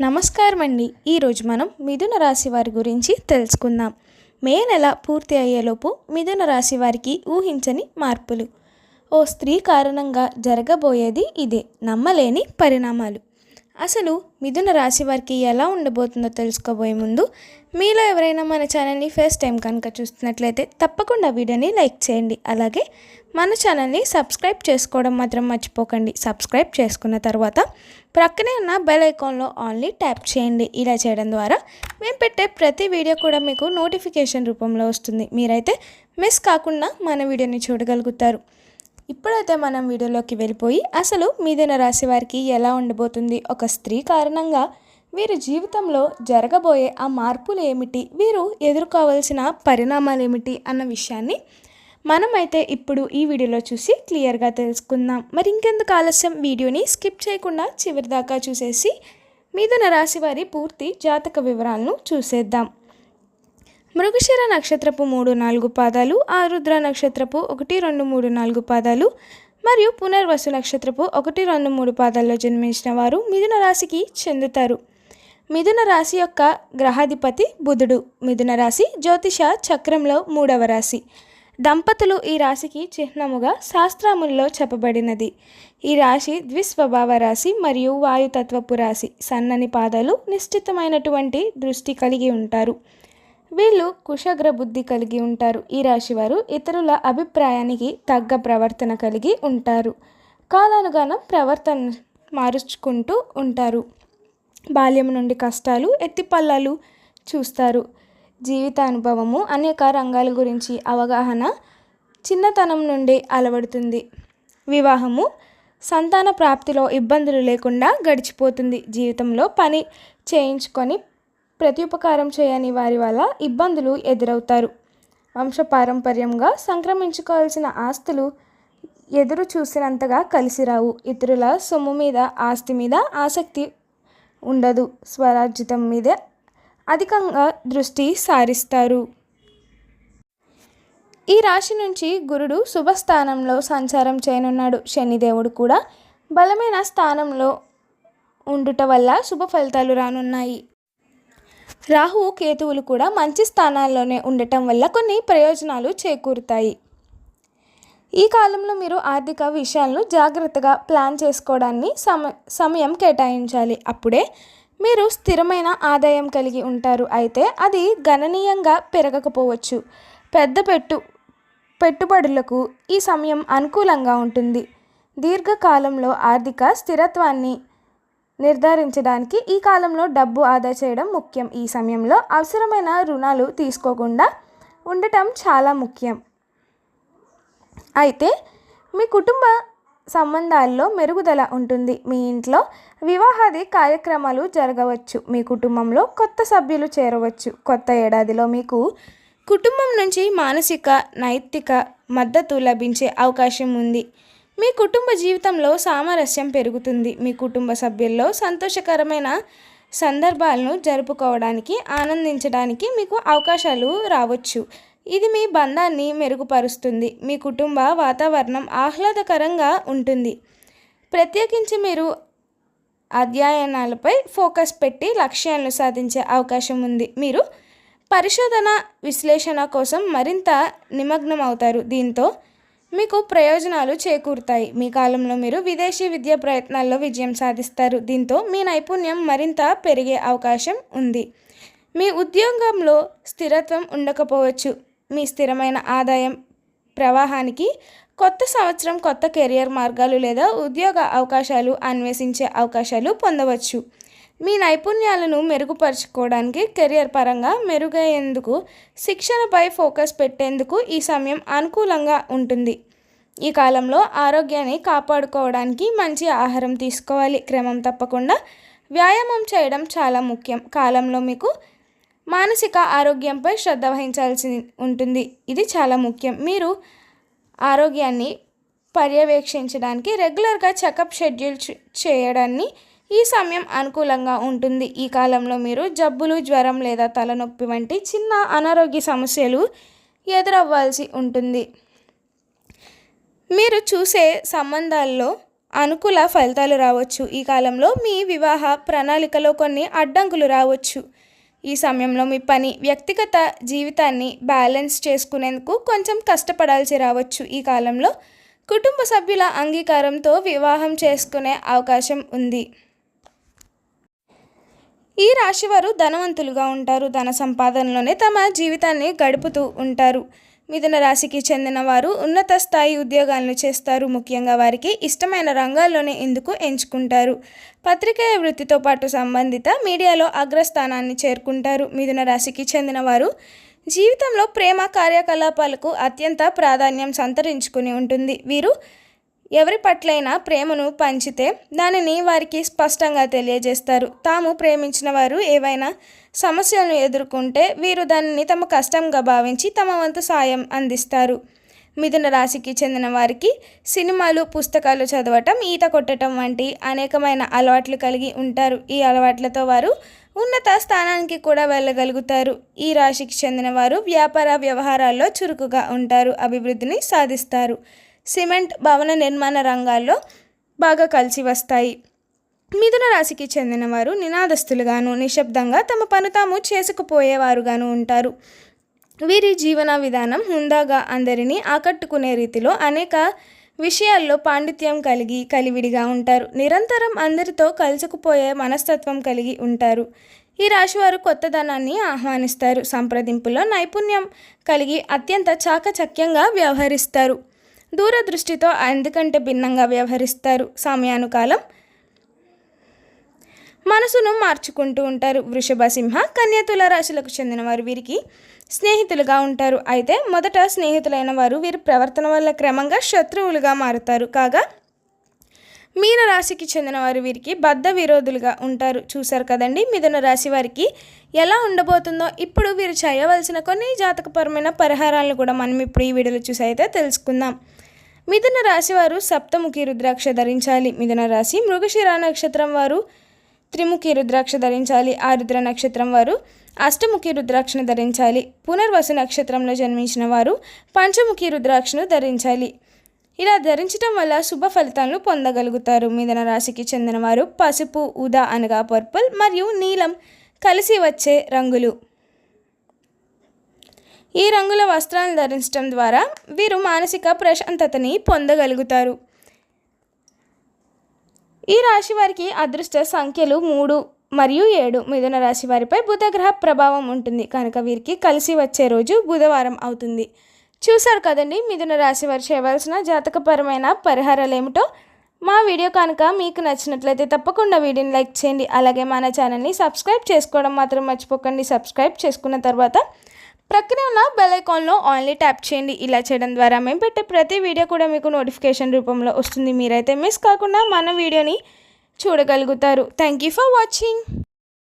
నమస్కారం అండి ఈరోజు మనం మిథున రాశి వారి గురించి తెలుసుకుందాం. మే నెల పూర్తి అయ్యేలోపు మిథున రాశి వారికి ఊహించని మార్పులు. ఓ స్త్రీ కారణంగా జరగబోయేది ఇదే. నమ్మలేని పరిణామాలు. అసలు మిథున రాశి వారికి ఎలా ఉండబోతుందో తెలుసుకోబోయే ముందు మీలో ఎవరైనా మన ఛానల్ని ఫస్ట్ టైం కనుక చూస్తున్నట్లయితే తప్పకుండా వీడియోని లైక్ చేయండి. అలాగే మన ఛానల్ని సబ్స్క్రైబ్ చేసుకోవడం మాత్రం మర్చిపోకండి. సబ్స్క్రైబ్ చేసుకున్న తర్వాత ప్రక్కనే ఉన్న బెల్ ఐకాన్లో ఆన్లీ ట్యాప్ చేయండి. ఇలా చేయడం ద్వారా మేము పెట్టే ప్రతి వీడియో కూడా మీకు నోటిఫికేషన్ రూపంలో వస్తుంది. మీరైతే మిస్ కాకుండా మన వీడియోని చూడగలుగుతారు. ఇప్పుడైతే మనం వీడియోలోకి వెళ్ళిపోయి అసలు మిథున రాశి వారికి ఎలా ఉండబోతుంది? ఒక స్త్రీ కారణంగా వీరి జీవితంలో జరగబోయే ఆ మార్పులు ఏమిటి? వీరు ఎదుర్కోవాల్సిన పరిణామాలు ఏమిటి? అన్న విషయాన్ని మనమైతే ఇప్పుడు ఈ వీడియోలో చూసి క్లియర్గా తెలుసుకుందాం. మరి ఇంకెందుకు ఆలస్యం? వీడియోని స్కిప్ చేయకుండా చివరిదాకా చూసేసి మీదన రాశి వారి పూర్తి జాతక వివరాలను చూసేద్దాం. మృగశిర నక్షత్రపు మూడు నాలుగు పాదాలు ఆరుద్ర నక్షత్రపు ఒకటి రెండు మూడు నాలుగు పాదాలు మరియు పునర్వసు నక్షత్రపు ఒకటి రెండు మూడు పాదాల్లో జన్మించిన వారు మిథున రాశికి చెందుతారు. మిథున రాశి యొక్క గ్రహాధిపతి బుధుడు. మిథున రాశి జ్యోతిష చక్రంలో మూడవ రాశి. దంపతులు ఈ రాశికి చిహ్నముగా శాస్త్రముల్లో చెప్పబడినది. ఈ రాశి ద్విస్వభావ రాశి మరియు వాయుతత్వపు రాశి. సన్నని పాదాలు నిశ్చితమైనటువంటి దృష్టి కలిగి ఉంటారు. వీళ్ళు కుశగ్ర బుద్ధి కలిగి ఉంటారు. ఈ రాశివారు ఇతరుల అభిప్రాయానికి తగ్గ ప్రవర్తన కలిగి ఉంటారు. కాలానుగానం ప్రవర్తన మారుచుకుంటూ ఉంటారు. బాల్యం నుండి కష్టాలు ఎత్తిపల్లాలు చూస్తారు. జీవితానుభవము అనేక రంగాల గురించి అవగాహన చిన్నతనం నుండి అలవడుతుంది. వివాహము సంతాన ప్రాప్తిలో ఇబ్బందులు లేకుండా గడిచిపోతుంది. జీవితంలో పని చేయించుకొని ప్రత్యుపకారం చేయని వారి వల్ల ఇబ్బందులు ఎదురవుతారు. వంశపారంపర్యంగా సంక్రమించుకోవాల్సిన ఆస్తులు ఎదురు చూసినంతగా కలిసి రావు. ఇతరుల సొమ్ము మీద ఆస్తి మీద ఆసక్తి ఉండదు. స్వరాజ్యతం మీద అధికంగా దృష్టి సారిస్తారు. ఈ రాశి నుంచి గురుడు శుభస్థానంలో సంచారం చేయనున్నాడు. శనిదేవుడు కూడా బలమైన స్థానంలో ఉండుట వల్ల శుభ ఫలితాలు రానున్నాయి. రాహు కేతువులు కూడా మంచి స్థానాల్లోనే ఉండటం వల్ల కొన్ని ప్రయోజనాలు చేకూరుతాయి. ఈ కాలంలో మీరు ఆర్థిక విషయాలను జాగ్రత్తగా ప్లాన్ చేసుకోవడాన్ని సమ సమయం కేటాయించాలి. అప్పుడే మీరు స్థిరమైన ఆదాయం కలిగి ఉంటారు. అయితే అది గణనీయంగా పెరగకపోవచ్చు. పెద్ద పెట్టు పెట్టుబడులకు ఈ సమయం అనుకూలంగా ఉంటుంది. దీర్ఘకాలంలో ఆర్థిక స్థిరత్వాన్ని నిర్ధారించడానికి ఈ కాలంలో డబ్బు ఆదా చేయడం ముఖ్యం. ఈ సమయంలో అవసరమైన రుణాలు తీసుకోకుండా ఉండటం చాలా ముఖ్యం. అయితే మీ కుటుంబ సంబంధాల్లో మెరుగుదల ఉంటుంది. మీ ఇంట్లో వివాహాది కార్యక్రమాలు జరగవచ్చు. మీ కుటుంబంలో కొత్త సభ్యులు చేరవచ్చు. కొత్త ఏడాదిలో మీకు కుటుంబం నుంచి మానసిక నైతిక మద్దతు లభించే అవకాశం ఉంది. మీ కుటుంబ జీవితంలో సామరస్యం పెరుగుతుంది. మీ కుటుంబ సభ్యుల్లో సంతోషకరమైన సందర్భాలను జరుపుకోవడానికి ఆనందించడానికి మీకు అవకాశాలు రావచ్చు. ఇది మీ బంధాన్ని మెరుగుపరుస్తుంది. మీ కుటుంబ వాతావరణం ఆహ్లాదకరంగా ఉంటుంది. ప్రత్యేకించి మీరు అధ్యయనాలపై ఫోకస్ పెట్టి లక్ష్యాలను సాధించే అవకాశం ఉంది. మీరు పరిశోధన విశ్లేషణ కోసం మరింత నిమగ్నం అవుతారు దీంతో మీకు ప్రయోజనాలు చేకూరుతాయి. మీ కాలంలో మీరు విదేశీ విద్యా ప్రయత్నాల్లో విజయం సాధిస్తారు. దీంతో మీ నైపుణ్యం మరింత పెరిగే అవకాశం ఉంది. మీ ఉద్యోగంలో స్థిరత్వం ఉండకపోవచ్చు. మీ స్థిరమైన ఆదాయం ప్రవాహానికి కొత్త సంవత్సరం కొత్త కెరియర్ మార్గాలు లేదా ఉద్యోగ అవకాశాలు అన్వేషించే అవకాశాలు పొందవచ్చు. మీ నైపుణ్యాలను మెరుగుపరుచుకోవడానికి కెరియర్ పరంగా మెరుగయ్యేందుకు శిక్షణపై ఫోకస్ పెట్టేందుకు ఈ సమయం అనుకూలంగా ఉంటుంది. ఈ కాలంలో ఆరోగ్యాన్ని కాపాడుకోవడానికి మంచి ఆహారం తీసుకోవాలి. క్రమం తప్పకుండా వ్యాయామం చేయడం చాలా ముఖ్యం. కాలంలో మీకు మానసిక ఆరోగ్యంపై శ్రద్ధ వహించాల్సి ఉంటుంది. ఇది చాలా ముఖ్యం. మీరు ఆరోగ్యాన్ని పర్యవేక్షించడానికి రెగ్యులర్గా చెకప్ షెడ్యూల్ చేయడాన్ని ఈ సమయం అనుకూలంగా ఉంటుంది. ఈ కాలంలో మీరు జబ్బులు జ్వరం లేదా తలనొప్పి వంటి చిన్న అనారోగ్య సమస్యలు ఎదురవ్వాల్సి ఉంటుంది. మీరు చూసే సంబంధాల్లో అనుకూల ఫలితాలు రావచ్చు. ఈ కాలంలో మీ వివాహ ప్రణాళికలో కొన్ని అడ్డంకులు రావచ్చు. ఈ సమయంలో మీ పని వ్యక్తిగత జీవితాన్ని బ్యాలెన్స్ చేసుకునేందుకు కొంచెం కష్టపడాల్సి రావచ్చు. ఈ కాలంలో కుటుంబ సభ్యుల అంగీకారంతో వివాహం చేసుకునే అవకాశం ఉంది. ఈ రాశివారు ధనవంతులుగా ఉంటారు. ధన సంపాదనలోనే తమ జీవితాన్ని గడుపుతూ ఉంటారు. మిథున రాశికి చెందిన వారు ఉన్నత స్థాయి ఉద్యోగాలను చేస్తారు. ముఖ్యంగా వారికి ఇష్టమైన రంగాల్లోనే ఎందుకు ఎంచుకుంటారు? పత్రికేయ వృత్తితో పాటు సంబంధిత మీడియాలో అగ్రస్థానాన్ని చేరుకుంటారు. మిథున రాశికి చెందిన వారు జీవితంలో ప్రేమ కార్యకలాపాలకు అత్యంత ప్రాధాన్యం సంతరించుకుని ఉంటుంది. వీరు ఎవరి పట్లైనా ప్రేమను పంచితే దానిని వారికి స్పష్టంగా తెలియజేస్తారు. తాము ప్రేమించిన వారు ఏవైనా సమస్యలను ఎదుర్కొంటే వీరు దానిని తమ కష్టంగా భావించి తమ వంతు సాయం అందిస్తారు. మిథున రాశికి చెందిన వారికి సినిమాలు పుస్తకాలు చదవటం ఈత కొట్టడం వంటి అనేకమైన అలవాట్లు కలిగి ఉంటారు. ఈ అలవాట్లతో వారు ఉన్నత స్థానానికి కూడా వెళ్ళగలుగుతారు. ఈ రాశికి చెందిన వారు వ్యాపార వ్యవహారాల్లో చురుకుగా ఉంటారు అభివృద్ధిని సాధిస్తారు. సిమెంట్ భవన నిర్మాణ రంగాల్లో బాగా కలిసి వస్తాయి. మిథున రాశికి చెందినవారు నినాదస్తులుగాను నిశ్శబ్దంగా తమ పను తాము చేసుకుపోయేవారుగాను ఉంటారు. వీరి జీవన విధానం హుందాగా అందరినీ ఆకట్టుకునే రీతిలో అనేక విషయాల్లో పాండిత్యం కలిగి కలివిడిగా ఉంటారు. నిరంతరం అందరితో కలుసుకుపోయే మనస్తత్వం కలిగి ఉంటారు. ఈ రాశివారు కొత్తదనాన్ని ఆహ్వానిస్తారు. సంప్రదింపులో నైపుణ్యం కలిగి అత్యంత చాకచక్యంగా వ్యవహరిస్తారు. దూరదృష్టితో ఎందుకంటే భిన్నంగా వ్యవహరిస్తారు సమయానుకాలం. మనసును మార్చుకుంటూ ఉంటారు వృషభ సింహ కన్యతుల రాశులకు చెందిన వారు వీరికి స్నేహితులుగా ఉంటారు. అయితే మొదట స్నేహితులైన వారు వీరి ప్రవర్తన వల్ల క్రమంగా శత్రువులుగా మారుతారు. కాగా మీన రాశికి చెందిన వారు వీరికి బద్ధ విరోధులుగా ఉంటారు. చూశారు కదండి మిథున రాశి వారికి ఎలా ఉండబోతుందో ఇప్పుడు వీరు చేయవలసిన కొన్ని జాతకపరమైన పరిహారాలను కూడా మనం ఇప్పుడు ఈ వీడియోలో చూసి అయితే తెలుసుకుందాం. మిథున రాశి వారు సప్తముఖి రుద్రాక్ష ధరించాలి. మిథున రాశి మృగశిర నక్షత్రం వారు త్రిముఖి రుద్రాక్ష ధరించాలి. ఆరుద్ర నక్షత్రం వారు అష్టముఖి రుద్రాక్షను ధరించాలి. పునర్వసు నక్షత్రంలో జన్మించిన వారు పంచముఖి రుద్రాక్షను ధరించాలి. ఇలా ధరించడం వల్ల శుభ ఫలితాలను పొందగలుగుతారు. మిథున రాశికి చెందిన వారు పసుపు ఉదా అనగా పర్పుల్ మరియు నీలం కలిసి వచ్చే రంగులు. ఈ రంగుల వస్త్రాలను ధరించడం ద్వారా వీరు మానసిక ప్రశాంతతని పొందగలుగుతారు. ఈ రాశి వారికి అదృష్ట సంఖ్యలు మూడు మరియు ఏడు. మిథున రాశి వారిపై బుధగ్రహ ప్రభావం ఉంటుంది. కనుక వీరికి కలిసి వచ్చే రోజు బుధవారం అవుతుంది. చూశారు కదండి? మిథున రాశి వారు చేయవలసిన జాతకపరమైన పరిహారాలు ఏమిటో? మా వీడియో కనుక మీకు నచ్చినట్లయితే తప్పకుండా వీడియోని లైక్ చేయండి. అలాగే మన ఛానల్ని సబ్స్క్రైబ్ చేసుకోవడం మాత్రం మర్చిపోకండి. సబ్స్క్రైబ్ చేసుకున్న తర్వాత ప్రక్కనే ఉన్న బెల్ ఐకాన్లో ఆన్లీ ట్యాప్ చేయండి. ఇలా చేయడం ద్వారా మేము పెట్టే ప్రతి వీడియో కూడా మీకు నోటిఫికేషన్ రూపంలో వస్తుంది. మీరైతే మిస్ కాకుండా మన వీడియోని చూడగలుగుతారు. Thank you for watching